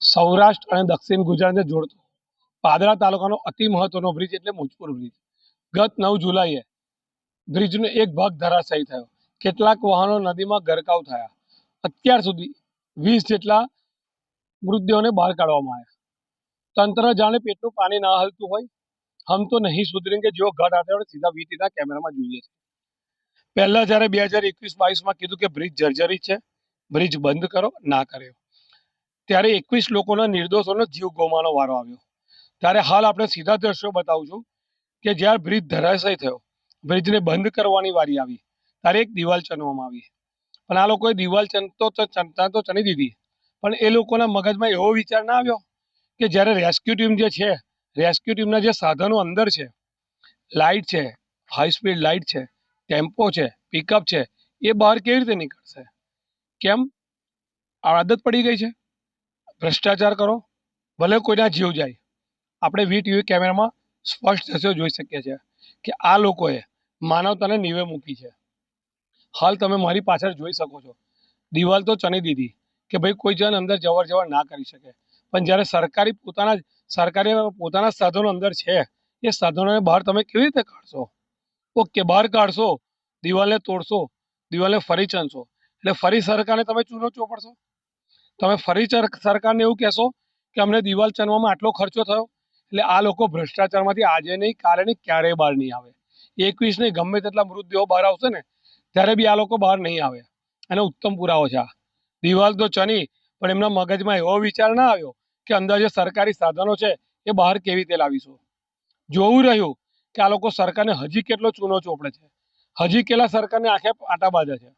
સૌરાષ્ટ્ર અને દક્ષિણ ગુજરાતને જોડતો. પાદરા તાલુકાનો અતિ મહત્વનો બ્રિજ એટલે મુજપુર બ્રિજ. ગત નવ જુલાઈએ બ્રિજનો એક ભાગ ધરાશાયી થયો. કેટલાક વાહનો નદીમાં ગરકાવ થયા. અત્યાર સુધી વીસ જેટલા મૃતદેહોને બહાર કાઢવામાં આવ્યા. તંત્ર જાણે પેટનું પાણી ના હલતું હોય. હમ તો નહીં સુધરેંગે જેવો ઘટ આતે સીધા વીટીના કેમેરામાં જોઈએ છે. પહેલા જ્યારે બે હજાર એકવીસ બાવીસમાં કીધું કે બ્રિજ જર્જરી છે, બ્રિજ બંધ કરો, ના કર્યો. ત્યારે એકવીસ લોકોના નિર્દોષોનો જીવ ગુમાવવાનો વારો આવ્યો. ત્યારે હાલ આપણે સીધા દ્રશ્યો બતાવું છું કે જ્યારે બ્રિજ ધરાશય થયો. બ્રિજને બંધ કરવાની વારી આવી. ત્યારે એક દિવાલ ચણવામાં આવી. પણ આ લોકોએ દિવાલ ચણતો તો ચણતા તો ચણી દીધી. પણ એ લોકોના મગજમાં એવો વિચાર ના આવ્યો કે જ્યારે રેસ્ક્યુ ટીમ જે છે, રેસ્ક્યુ ટીમના જે સાધનો અંદર છે, લાઇટ છે, હાઈ સ્પીડ લાઇટ છે, ટેમ્પો છે, પિકઅપ છે, એ બહાર કેવી રીતે નીકળશે? કેમ? આદત પડી ગઈ છે? ભ્રષ્ટાચાર કરો, ભલે કોઈના જીવ જાય. આપણે વી ટીવી કેમેરામાં સ્પષ્ટ દ્રશ્યો જોઈ શકીએ છીએ કે આ લોકોએ માનવતાને નીવે મૂકી છે. હાલ તમે મારી પાછળ જોઈ શકો છો. દિવાલ તો ચણી દીધી કે ભાઈ કોઈ જણ અંદર જવર જવર ના કરી શકે. પણ જ્યારે સરકારી પોતાના સરકારી પોતાના સાધનો અંદર છે, એ સાધનોને બહાર તમે કેવી રીતે કાઢશો? ઓકે, બહાર કાઢશો, દિવાલને તોડશો, દિવાલને ફરી ચણશો. એટલે ફરી સરકારને તમે ચૂનો ચોપડશો તમે ફરી સરકારને એવું કહેશો કે અમને દિવાલ ચણવામાં આટલો ખર્ચો થયો? એટલે આ લોકો ભ્રષ્ટાચારમાંથી આજે નહીં, કાલે નહીં, ક્યારેય બહાર નહીં આવે. એકવીસ નહીં, ગમે તેટલા મૃતદેહો બહાર આવશે ને, ત્યારે બી આ લોકો બહાર નહીં આવે. અને ઉત્તમ પુરાવો છે આ. દિવાલ તો ચની, પણ એમના મગજમાં એવો વિચાર ના આવ્યો કે અંદર જે સરકારી સાધનો છે એ બહાર કેવી રીતે લાવીશું? જોવું રહ્યું કે આ લોકો સરકારને હજી કેટલો ચૂનો ચોપડે છે. હજી કેટલા સરકારને આંખે આટા બાંધે છે.